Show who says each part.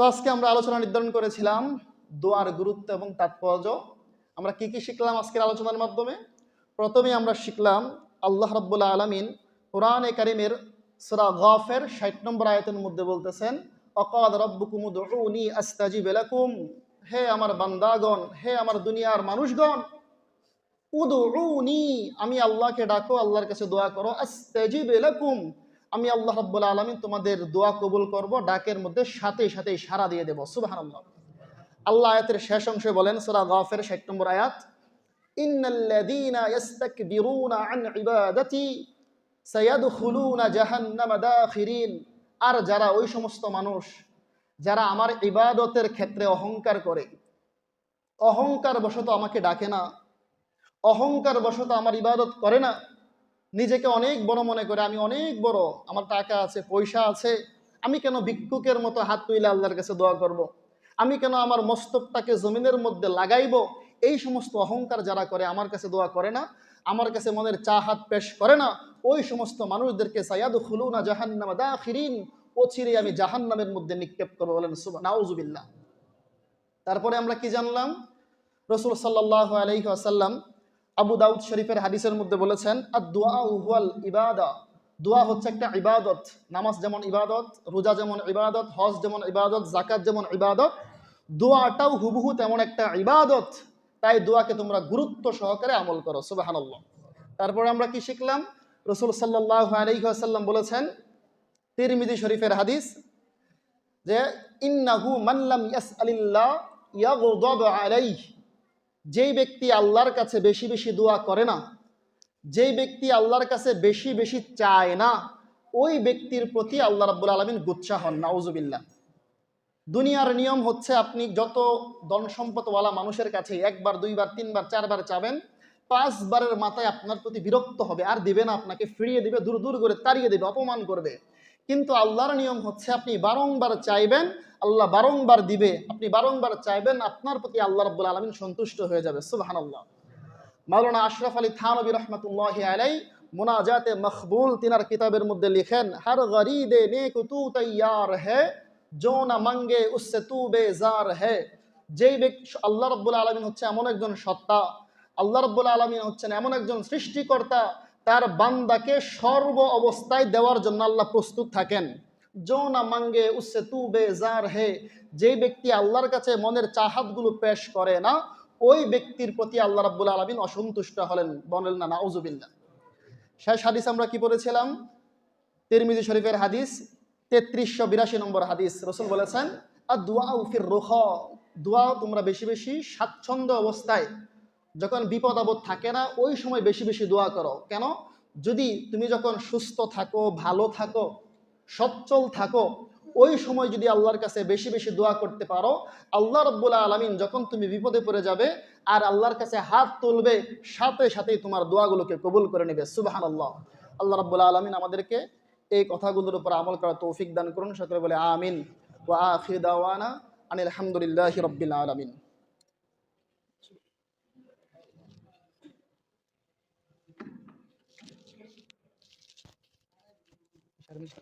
Speaker 1: তো আজকে আমরা আলোচনা নির্ধারণ করেছিলাম দোয়ার গুরুত্ব এবং তাৎপর্য। আমরা কি কি শিখলাম আজকের আলোচনার মাধ্যমে? প্রথমে আমরা শিখলাম আল্লাহ রাব্বুল আলামিন কোরআনে কারিমের সূরা গফের 60 নম্বর আয়াতের মধ্যে বলতেছেন, অকাদ রব্বুকুম উদউনি আস্তাজিব লাকুম। হে আমার বান্দাগণ, হে আমার দুনিয়ার মানুষগণ, উদউনি, আমি আল্লাহকে ডাকো, আল্লাহর কাছে দোয়া করো, আস্তাজিব লাকুম। আমি আল্লাহ রাব্বুল আলামিন তোমাদের দোয়া কবুল করব, ডাকের মধ্যে সাথে সাথে সাড়া দিয়ে দেবো। সুবহানাল্লাহ। আল্লাহ আয়াতের শেষ অংশে বলেন, সূরা গাফের 60 নম্বর আয়াত আর যারা ওই সমস্ত মানুষ, যারা আমার ইবাদতের ক্ষেত্রে অহংকার করে অহংকার বশত আমাকে ডাকে না অহংকার বশত আমার ইবাদত করে না নিজেকে অনেক বড় মনে করে, আমি অনেক বড়, আমার টাকা আছে, পয়সা আছে, আমি কেন ভিক্ষুকের মতো হাত তুইলে আল্লাহর কাছে দোয়া করব। আমি কেন আমার মস্তকটাকে জমিনের মধ্যে লাগাইব? এই সমস্ত অহংকার যারা করে, আমার কাছে দোয়া করে না, আমার কাছে মনের চা হাত পেশ করে না, ওই সমস্ত মানুষদেরকে সায়াদ খুলুনা জাহান্নামা দা খিরিন ও অচিরে আমি জাহান্নামের মধ্যে নিক্ষেপ করব বলেন নাউজুবিল্লাহ। তারপরে আমরা কি জানলাম? রসুল সাল্লাহ আসাল্লাম আবু দাউদ শরীফের হাদিসের মধ্যে বলেছেন আর দোয়া হুয়াল ইবাদা। দোয়া হচ্ছে একটা ইবাদত। নামাজ যেমন ইবাদত, রোজা যেমন ইবাদত, হজ যেমন ইবাদত জাকাত যেমন ইবাদত দোয়াটাও হুবহু তেমন একটা ইবাদত। তাই দোয়াকে তোমরা গুরুত্ব সহকারে আমল করো, সুবাহানাল্লাহ। তারপরে আমরা কি শিখলাম? রসুল সাল্লাহ আলাইহি বলেছেন, তিরমিজি শরীফের হাদিস, যে, ইন্নাহু মাল্লাম ইয়াসআলিল্লাহ ইয়াগদাব আলাইহি। যেই ব্যক্তি আল্লাহর কাছে বেশি বেশি দোয়া করে না, যেই ব্যক্তি আল্লাহর কাছে বেশি বেশি চায় না, ওই ব্যক্তির প্রতি আল্লাহ রাব্বুল আলামিন গুচ্ছা হন, নাউজুবিল্লাহ। দুনিয়ার নিয়ম হচ্ছে আপনি যত ধন সম্পদওয়ালা মানুষের কাছে একবার, দুইবার, তিনবার, চারবার চাবেন, পাঁচবারের মাথায় আপনার প্রতি বিরক্ত হবে, আর দিবে না, আপনাকে ফিরিয়ে দিবে, দূর দূর করে তাড়িয়ে দিবে, অপমান করবে। কিন্তু আল্লাহর নিয়ম হচ্ছে আপনি বারংবার চাইবেন, আল্লাহ বারংবার দিবে, আপনি বারংবার চাইবেন আপনার প্রতি আল্লাহ রাব্বুল আলামিন সন্তুষ্ট হয়ে যাবে। সুবহানাল্লাহ। মাওলানা আশরাফ আলী থানবী রহমতুল্লাহ আলাই মুনাজাতে মকবুল তিনার কিতাবের মধ্যে লিখেন, হর গরিদে নেক তু তৈয়ার হে जो না মাঙ্গে উসসে তু বেজার হে। যেই ব্যক্তি, আল্লাহ রব্বুল আলমিন হচ্ছে এমন একজন সত্তা, আল্লাহ রব্বুল আলমিন হচ্ছেন এমন একজন সৃষ্টিকর্তা তার বান্দাকে সর্ব অবস্থায় দেওয়ার জন্য আল্লাহ প্রস্তুত থাকেন। জো না মাঙ্গে উসসে তু বেজার হে, যেই ব্যক্তি আল্লাহর কাছে মনের চাহাতগুলো পেশ করে না, ওই ব্যক্তির প্রতি আল্লাহ রাব্বুল আলমিন অসন্তুষ্ট হলেন। বলেন না নাউজুবিল্লা শেষ হাদিস আমরা কি পড়েছিলাম? তিরমিজি শরীফের হাদিস, তেত্রিশশো বিরাশি নম্বর হাদিস। রসুল বলেছেন আর দোয়া উফির রোহ দোয়া তোমরা বেশি বেশি স্বাচ্ছন্দ্য অবস্থায় যখন বিপদ আপদ থাকে না, ওই সময় বেশি বেশি দোয়া করো। কেন? যদি তুমি যখন সুস্থ থাকো, ভালো থাকো, সচ্ছল থাকো, ওই সময় যদি আল্লাহর কাছে বেশি বেশি দোয়া করতে পারো, আল্লাহ রব্বুল আলমিন যখন তুমি বিপদে পড়ে যাবে আর আল্লাহর কাছে হাত তুলবে, সাথে সাথেই তোমার দোয়াগুলোকে কবুল করে নেবে। সুবাহান আল্লাহ আল্লাহ রব্বুল আলমিন আমাদেরকে এই কথাগুলোর উপর আমল করার তৌফিক দান করুন। সকলে বলে আমিন। ওয়া আনিল আলহামদুলিল্লাহি রব্বিল আলামিন। vermişti.